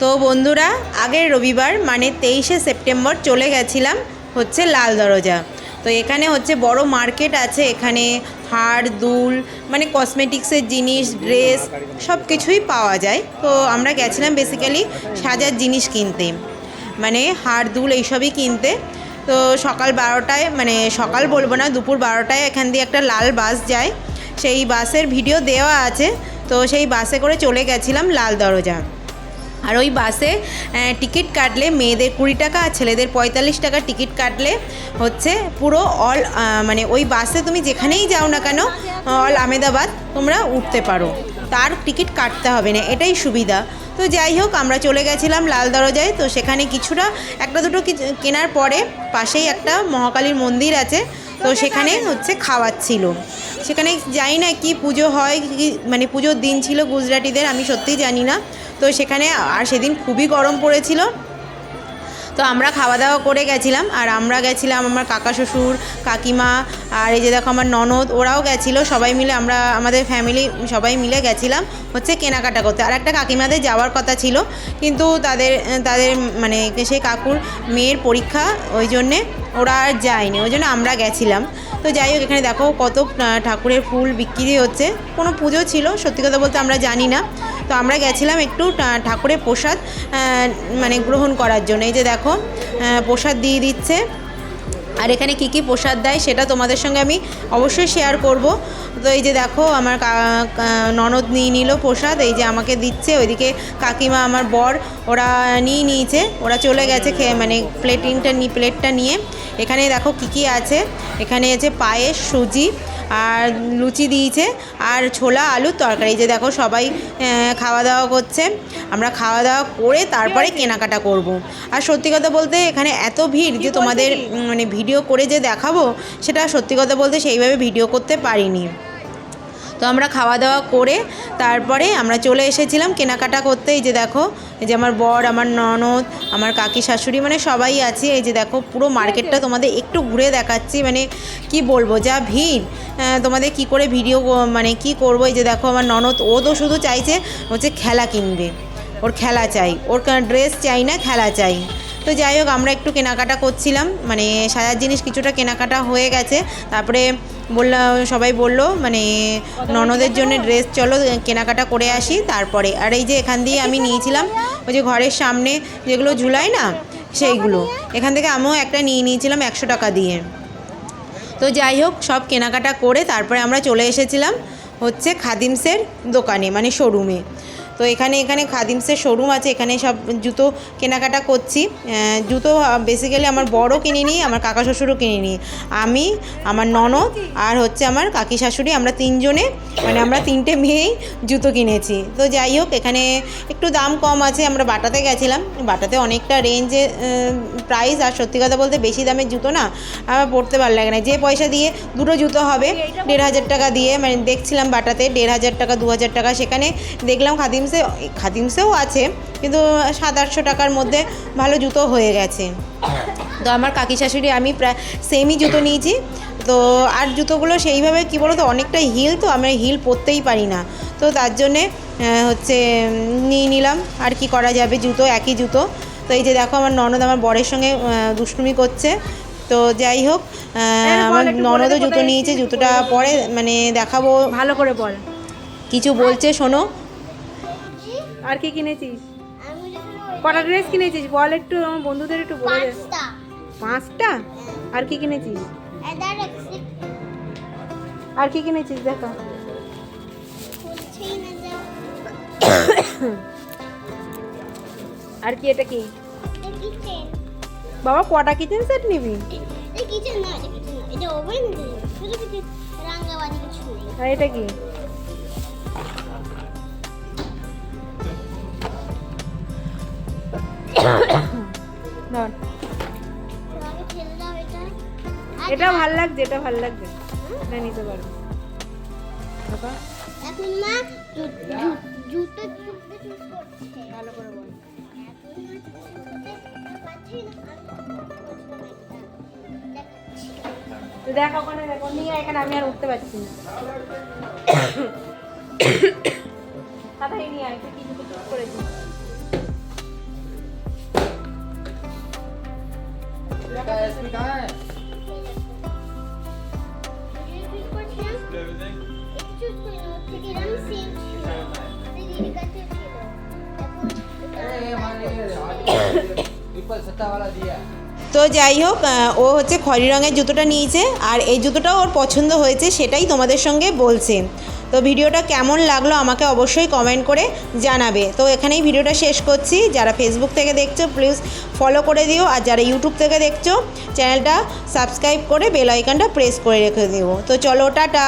তো বন্ধুরা, আগের রবিবার মানে তেইশে সেপ্টেম্বর চলে গেছিলাম হচ্ছে লাল দরজা। তো এখানে হচ্ছে বড় মার্কেট আছে, এখানে হাড় দুল মানে কসমেটিক্সের জিনিস, ড্রেস সব কিছুই পাওয়া যায়। তো আমরা গেছিলাম বেসিক্যালি সাজার জিনিস কিনতে মানে হাড় দুল এইসবই কিনতে। তো সকাল বারোটায় মানে সকাল বলব না, দুপুর বারোটায় এখান দিয়ে একটা লাল বাস যায়। সেই বাসের ভিডিও দেওয়া আছে, তো সেই বাসে করে চলে গেছিলাম লাল দরজা। আর ওই বাসে টিকিট কাটলে মেয়েদের কুড়ি টাকা আর ছেলেদের পঁয়তাল্লিশ টাকা টিকিট কাটলে হচ্ছে পুরো অল মানে ওই বাসে তুমি যেখানেই যাও না কেন অল আমেদাবাদ তোমরা উঠতে পারো। তার টিকিট কাটতে হবে না, এটাই সুবিধা। তো যাই হোক, আমরা চলে গেছিলাম লাল দরজায়, তো সেখানে কিছুটা, একটা দুটো কেনার পরে পাশেই একটা মহাকালীর মন্দির আছে, তো সেখানে হচ্ছে খাওয়াচ্ছিল সেখানে জানি না কি পুজো হয় মানে পুজোর দিন ছিল গুজরাটিদের, আমি সত্যিই জানি না। তো সেখানে আর সেদিন খুবই গরম পড়েছিল। তো আমরা খাওয়া দাওয়া করে গেছিলাম আর আমরা গেছিলাম আমার কাকা শ্বশুর, কাকিমা আর এই যে দেখো আমার ননদ, ওরাও গেছিল। সবাই মিলে আমরা, আমাদের ফ্যামিলি সবাই মিলে গেছিলাম হচ্ছে কেনাকাটা করতে। আর একটা কাকিমাদের যাওয়ার কথা ছিল, কিন্তু তাদের তাদের মানে সেই কাকুর মেয়ের পরীক্ষা ওই জন্যে ওরা আর যায়নি, ওই জন্য আমরা গেছিলাম। তো যাই হোক, এখানে দেখো কত ঠাকুরের ফুল বিক্রি হচ্ছে। কোনো পুজো ছিল, সত্যি কথা বলতে আমরা জানি না। তো আমরা গেছিলাম একটু ঠাকুরের প্রসাদ মানে গ্রহণ করার জন্য। এই যে দেখো প্রসাদ দিয়ে দিচ্ছে। আর এখানে কী কী প্রসাদ দেয় সেটা তোমাদের সঙ্গে আমি অবশ্যই শেয়ার করব। তো এই যে দেখো, আমার ননদ নিয়ে নিল প্রসাদ, এই যে আমাকে দিচ্ছে। ওইদিকে কাকিমা, আমার বর, ওরা নিয়ে নিয়েছে। ওরা চলে গেছে খেয়ে মানে প্লেটিংটা প্লেটটা নিয়ে। এখানে দেখো কি কি আছে। এখানে আছে পায়েস সুজি আর লুচি দিয়েছে আর ছোলা আলুর তরকারি। যে দেখো সবাই খাওয়া দাওয়া করছে। আমরা খাওয়া দাওয়া করে তারপরে কেনাকাটা করব। আর সত্যি কথা বলতে এখানে এত ভিড় যে তোমাদের মানে ভিডিও করে যে দেখাবো সেটা সত্যি কথা বলতে সেইভাবে ভিডিও করতে পারিনি। তো আমরা খাওয়া দাওয়া করে তারপরে আমরা চলে এসেছিলাম কেনাকাটা করতে। এই যে দেখো, এই যে আমার বর, আমার ননদ, আমার কাকি শাশুড়ি মানে সবাই আছে। এই যে দেখো, পুরো মার্কেটটা তোমাদের একটু ঘুরে দেখাচ্ছি। মানে কি বলব, যা ভিড়। তোমাদের কি করে ভিডিও মানে কি করব? এই যে দেখো, আমার ননদ, ও তো শুধু চাইছে হচ্ছে খেলা কিনবে। ওর খেলা চাই। ওর ড্রেস চাই না, খেলা চাই। তো যাই হোক, আমরা একটু কেনাকাটা করছিলাম। মানে সাজার জিনিস কিছুটা কেনাকাটা হয়ে গেছে। তারপরে বললাম সবাই বলল মানে ননদের জন্য ড্রেস চলো, কেনাকাটা করে আসি। তারপরে, আর এই যে এখান দিয়ে আমি নিয়েছিলাম, ওই যে ঘরের সামনে যেগুলো ঝুলাই না, সেইগুলো। এখান থেকে আমিও একটা নিয়ে নিয়েছিলাম একশো টাকা দিয়ে। তো যাই হোক, সব কেনাকাটা করে তারপরে আমরা চলে এসেছিলাম হচ্ছে খাদিমসের দোকানে মানে শোরুমে তো এখানে এখানে খাদিমসের শোরুম আছে, এখানে সব জুতো কেনাকাটা করছি। জুতো বেসিক্যালি আমার বড়ও কিনে নিই আমার কাকা শ্বশুরও কিনে নিই আমি, আমার ননদ আর হচ্ছে আমার কাকি শাশুড়ি, আমরা তিনজনে মানে আমরা তিনটে মেয়েই জুতো কিনেছি। তো যাই হোক, এখানে একটু দাম কম আছে, আমরা বাটাতে গেছিলাম। বাটাতে অনেকটা রেঞ্জে প্রাইস আর সত্যি কথা বলতে বেশি দামের জুতো না, আমার পড়তে ভালো লাগে না। যে পয়সা দিয়ে দুটো জুতো হবে, দেড় হাজার টাকা দিয়ে মানে দেখছিলাম বাটাতে, দেড় হাজার টাকা, দু হাজার টাকা, সেখানে দেখলাম খাদিমসে খাদিমসেও আছে কিন্তু সাত আটশো টাকার মধ্যে ভালো জুতো হয়ে গেছে। তো আমার কাকি শাশুড়ি আমি প্রায় সেমই জুতো নিয়েছি। তো আর জুতোগুলো সেইভাবে কী বলো তো অনেকটা হিল তো আমরা হিল পরতেই পারি না। তো তার জন্যে হচ্ছে নিয়ে নিলাম আর কি করা যাবে জুতো একই জুতো। তো এই যে দেখো আমার ননদ আমার বরের সঙ্গে দুষ্টুমি করছে। তো যাই হোক আমার ননদও জুতো নিয়েছে জুতোটা পরে মানে দেখাবো। ভালো করে বল। কিছু বলছে শোনো। আর কি কিনেছিস? কটা ড্রেস কিনেছিস? বল একটু আমার বন্ধুদের একটু বলে দে। পাঁচটা। আর কি কিনেছিস? আর কি কিনেছিস? দেখো। আর কি এটা কি? বাবা কটা কিচেন সেট নিবি? এটা না এটা ভালো লাগছে এটা ভালো লাগছে না নিতে পারো। এখন মা জুতো ভালো দেখো ওখানে দেখো নিয়ে এখানে আমি আর উঠতে পারছি না। নিয়ে কিছু কিছু তো যাই হোক ও হচ্ছে খয়েরি রঙের জুতোটা নিয়েছে, আর এই জুতোটাও ওর পছন্দ হয়েছে, সেটাই তোমাদের সঙ্গে বলছে। তো ভিডিওটা কেমন লাগল আমাকে অবশ্যই কমেন্ট করে জানাবে। তো এখানেই ভিডিওটা শেষ করছি। যারা ফেসবুক থেকে দেখছ প্লিজ ফলো করে দিও, আর যারা ইউটিউব থেকে দেখছ চ্যানেলটা সাবস্ক্রাইব করে বেল আইকনটা প্রেস করে রেখে দিও। তো চলো, টাটা!